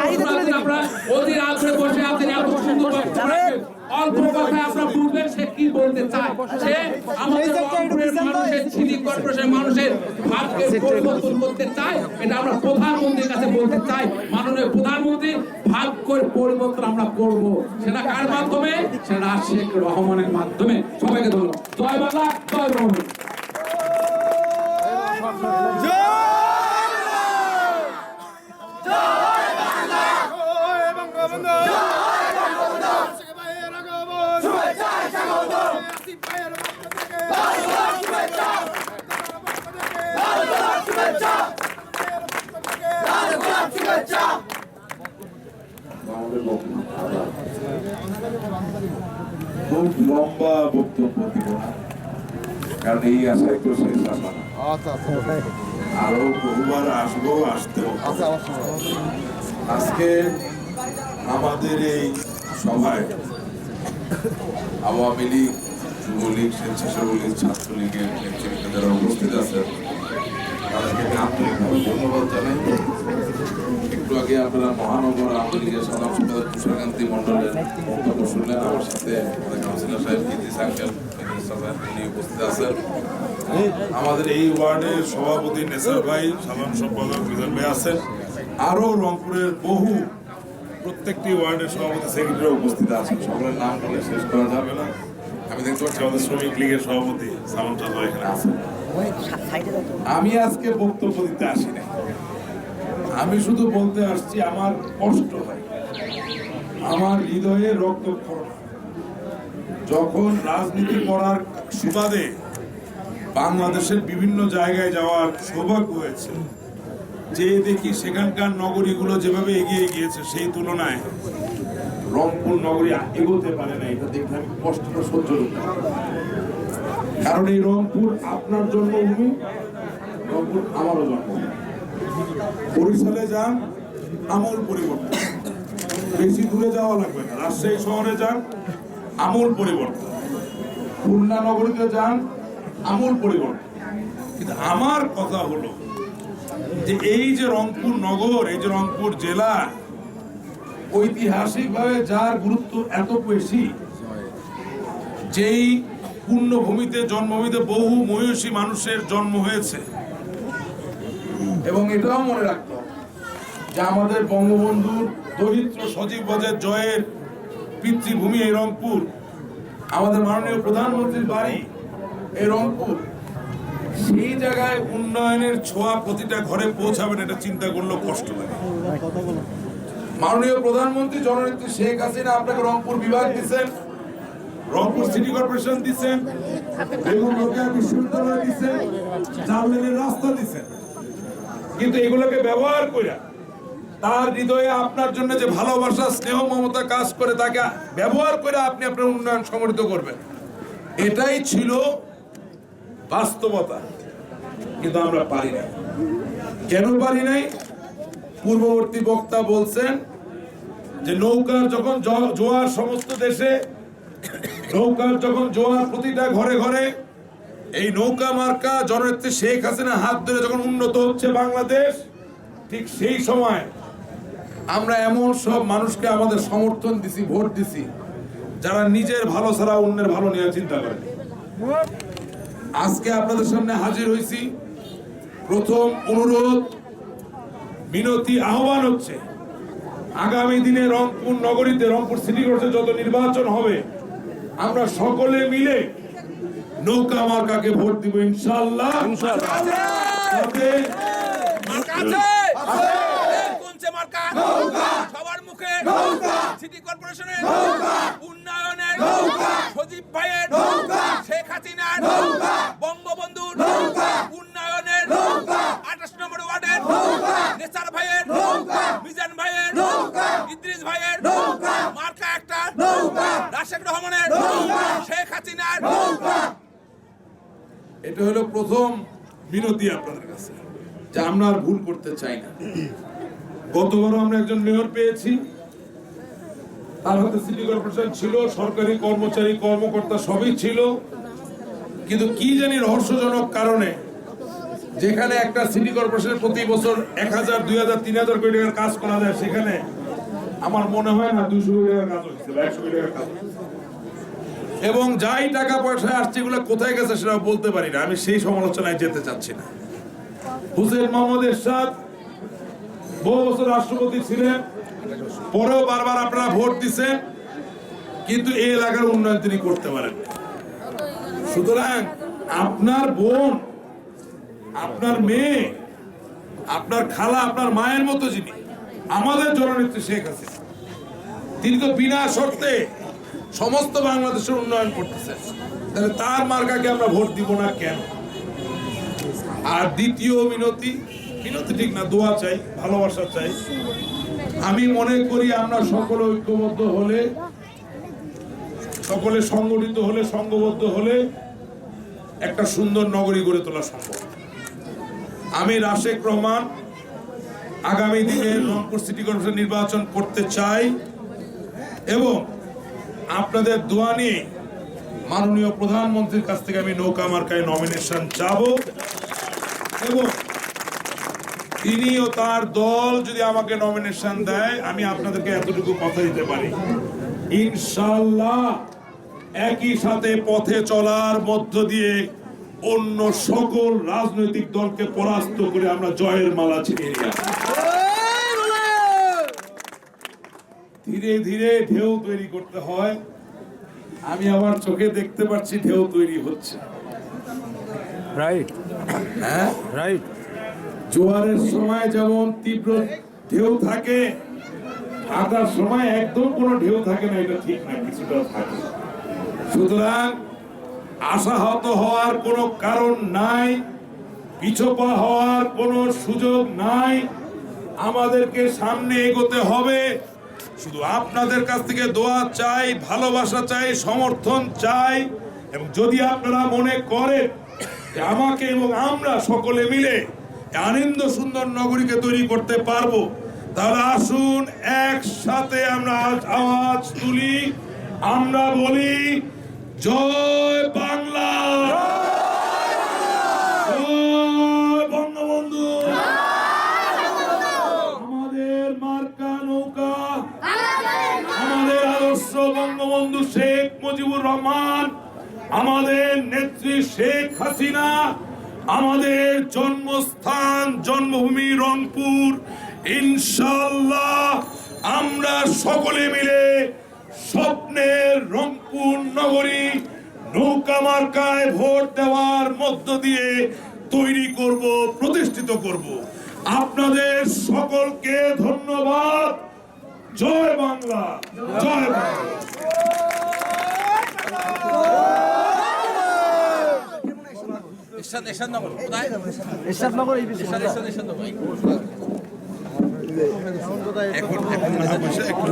আপনারা অধীর আগ্রহে বসে আছেন এত সুন্দর অল্প কথায় আপনারা বুঝবেন সে কি বলতে চায়। সে আমাদের রংপুরের মানুষের সিটি কর্পোরেশনের মানুষের ভাবকে পরিবর্তন করতে চায় এটা আমরা প্রধানমন্ত্রীর কাছে বলতে চাই। মাননীয় প্রধানমন্ত্রী ভাব করে পরিবর্তন আমরা করব। সেটা কার মাধ্যমে? সেটা শেখ রহমানের মাধ্যমে। সবাইকে ধন্যবাদ। জয় বাংলা জয় রহমান। খুব লম্বা বক্তব্য দিব কারণ এই আশায় তো শেষ আসা আরও বহুবার আসব আসতেও। আজকে আমাদের এই সভায় আওয়ামী লীগ, যুবলীগ স্বেচ্ছাসেবক লীগ ছাত্রলীগের নেতৃবৃন্দ যারা উপস্থিত আছেন তাদেরকে আমি আন্তরিকভাবে ধন্যবাদ জানাই। একটু আগে আপনারা মহানগর আওয়ামী লীগের সাধারণ সম্পাদক তুষারকান্তি মন্ডলের বক্তব্য শুনলেন। আমার সাথে কাউন্সিলর সাহেব কীর্তি সাঙ্কেল উনি উপস্থিত আছেন। আমাদের এই ওয়ার্ডের সভাপতি নেসার ভাই, সাধারণ সম্পাদক বিজন ভাই আছেন। আরও রংপুরের বহু প্রত্যেকটি ওয়ার্ডের সভাপতি সেক্রেটারি উপস্থিত আছেন। সকলের নাম বলে শেষ করা যাবে না। আমি দেখতে পাচ্ছি আমাদের শ্রমিক লীগের সভাপতি চাচা এখানে আছেন। আমি আজকে বক্তব্য দিতে আসি নাই। আমি শুধু বলতে আসছি, আমার কষ্ট হয়। আমার হৃদয়ে রক্তক্ষরণ যখন রাজনীতি করার সুবাদে বাংলাদেশের বিভিন্ন জায়গায় যাওয়ার সৌভাগ্য হয়েছে যে দেখি সেখানকার নগরীগুলো যেভাবে এগিয়ে গিয়েছে সেই তুলনায় রংপুর নগরী এগোতে পারে না, এটা দেখে আমি কষ্টটা সহ্য করতে কারণ এই রংপুর আপনার জন্মভূমি, রংপুর আমারও জন্মভূমি। বরিশালে যান, আমল পরিবর্তন। বেশি দূরে যাওয়া লাগবে না। রাজশাহী শহরে যান, আমল পরিবর্তন। খুলনা নগরীতে যান, আমল পরিবর্তন। কিন্তু আমার কথা হলো যে এই যে রংপুর নগর, এই যে রংপুর জেলা, ঐতিহাসিকভাবে যার গুরুত্ব এত বেশি, যেই পূর্ণভূমিতে জন্মভূমিতে বহু মহিষী মানুষের জন্ম হয়েছে। এবং এটাও মনে রাখতে যে আমাদের বঙ্গবন্ধুর দরিদ্র সজীব বজের জয়ের পিতৃভূমি এই রংপুর। আমাদের মাননীয় প্রধানমন্ত্রীর বাড়ি এই রংপুর। সেই জায়গায় উন্নয়নের ছোঁয়া প্রতিটা ঘরে পৌঁছাবেন, এটা চিন্তা করলেও কষ্ট লাগে মাননীয় প্রধানমন্ত্রী জননেত্রী শেখ হাসিনা আপনাকে রংপুর বিভাগ দিচ্ছেন, রংপুর সিটি কর্পোরেশন দিচ্ছেন বেগম রোকেয়া বিশ্ববিদ্যালয় দিচ্ছেন চার লেনের রাস্তা দিচ্ছেন। কিন্তু এগুলোকে ব্যবহার করে তার হৃদয়ে আপনার জন্য যে ভালোবাসা, স্নেহ, মমতা কাজ করে, তাকে ব্যবহার করে আপনি আপনার উন্নয়ন সংগঠিত করবেন। এটাই ছিল বাস্তবতা, কিন্তু আমরা পারি না কেন পারি নাই? পূর্ববর্তী বক্তা বলছেন যে নৌকার যখন জোয়ার সমস্ত দেশে, নৌকার যখন জোয়ার প্রতিটা ঘরে ঘরে, এই নৌকা মার্কা জননেত্রী শেখ হাসিনা হাত ধরে যখন উন্নত হচ্ছে বাংলাদেশ, ঠিক সেই সময় আমরা এমন সব মানুষকে আমাদের সমর্থন দিছি, ভোট দিছি, যারা নিজের ভালো ছাড়া অন্যের ভালো নিয়ে চিন্তা করে। আজকে আপনাদের সামনে হাজির হয়েছি প্রথম অনুরোধ মিনতি আহ্বান হচ্ছে আগামী দিনে রংপুর নগরীতে রংপুর সিটি কর্পোরেশন যত নির্বাচন হবে আমরা সকলে মিলে নৌকা মার্কাকে ভোট দিব ইনশাল্লাহ মার্কা মুখে সিটি কর্পোরেশনের উন্নয়নের সজীব ভাইয়ের শেখ হাসিনার বঙ্গবন্ধুর উন্নয়নের আঠাশ নম্বর ওয়ার্ডের নেসার ভাইয়ের মিজান ভাইয়ের ইদ্রিস ভাইয়ের মার্কা একটা রাশেক রহমানের শেখ হাসিনার। এটা হলো প্রথম বিনতি আপনাদের কাছে যে আমরা আর ভুল করতে চাই না। গতবারও আমরা একজন মেয়র পেয়েছি তার হাতে সিটি কর্পোরেশন ছিল, সরকারি কর্মচারী, কর্মকর্তা সবই ছিল। কিন্তু কি জানি রহস্যজনক কারণে যেখানে একটা সিটি কর্পোরেশনের প্রতি বছর এক হাজার, দুই হাজার, তিন হাজার কোটি টাকার কাজ করা যায়, সেখানে আমার মনে হয় না দুশো কোটি টাকার কাজ হচ্ছে একশো কোটি টাকার কাজ এবং যাই টাকা পয়সা আসছে, এগুলো কোথায় গেছে সেটা বলতে পারি না। আমি সেই সমালোচনায় যেতে চাচ্ছি না। হুসেন মোহাম্মদ এরশাদ বহু বছর রাষ্ট্রপতি ছিলেন। পরেও বারবার আপনারা ভোট দিচ্ছেন, কিন্তু এই এলাকার উন্নয়ন তিনি করতে পারেন সুতরাং আপনার বোন, আপনার মেয়ে, আপনার খালা, আপনার মায়ের মতো যিনি, আমাদের জননেত্রী শেখ হাসিনা, তিনি তো বিনা শর্তে সমস্ত বাংলাদেশের উন্নয়ন করতেছেন তাহলে তার মার্কাকে আমরা ভোট দিব না কেন? আর দ্বিতীয় মিনতি মিনতি ঠিক না, দোয়া চাই, ভালোবাসা চাই। আমি মনে করি আমরা সকলে ঐক্যবদ্ধ হলে, সকলে সংগঠিত হলে, সংঘবদ্ধ হলে একটা সুন্দর নগরী গড়ে তোলা সম্ভব। আমি রাশেক রহমান, আগামী দিনে রংপুর সিটি কর্পোরেশন নির্বাচন করতে চাই এবং আপনাদের দোয়া নিয়ে মাননীয় প্রধানমন্ত্রীর কাছ থেকে আমি নৌকা মার্কায় নমিনেশন চাব এবং তিনি ও তার দল যদি আমাকে নমিনেশন দেয় আমি আপনাদেরকে এতটুকু কথা দিতে পারি। ইনশাল্লাহ একই সাথে পথে চলার মধ্য দিয়ে অন্য সকল রাজনৈতিক দলকে পরাস্ত করে আমরা জয়ের মালা ছিনিয়ে নিয়ে ধীরে ধীরে ঢেউ তৈরি করতে হয়। আমি আমার চোখে দেখতে পাচ্ছি ঢেউ তৈরি হচ্ছে। রাইট হ্যাঁ? রাইট জোয়ারের সময় যেমন তীব্র ঢেউ থাকে আটার সময় একদম কোনো ঢেউ থাকে না, এটা ঠিক না, কিছুটা থাকে। সুতরাং আশাহত হওয়ার কোনো কারণ নাই, পিছপা হওয়ার কোনো সুযোগ নাই, আমাদেরকে সামনে এগোতে হবে। শুধু আপনাদের কাছ থেকে দোয়া চাই, ভালোবাসা চাই, সমর্থন চাই, এবং যদি আপনারা মনে করেন আমাকে এবং আমরা সকলে মিলে আনন্দ সুন্দর নগরীকে তৈরি করতে পারব। তাহলে আসুন, একসাথে আমরা আজ আওয়াজ তুলি, আমরা বলি, জয় বাংলা। আমাদের আমাদের বঙ্গবন্ধু শেখ মুজিবুর রহমান। আমাদের নেত্রী শেখ হাসিনা। আমাদের জন্মস্থান, জন্মভূমি রংপুর ইনশাল্লাহ আমরা সকলে মিলে স্বপ্নের রংপুর নগরী নৌকা মার্কায় ভোট দেওয়ার মধ্য দিয়ে তৈরি করব, প্রতিষ্ঠিত করব। আপনাদের সকলকে ধন্যবাদ। জয় বাংলা। জয় বাংলা। এরশাদ এরশাদ নগর কোথায়? এরশাদনগর এই এরশাদ এরশাদ এরশাদ নগর এখন এখন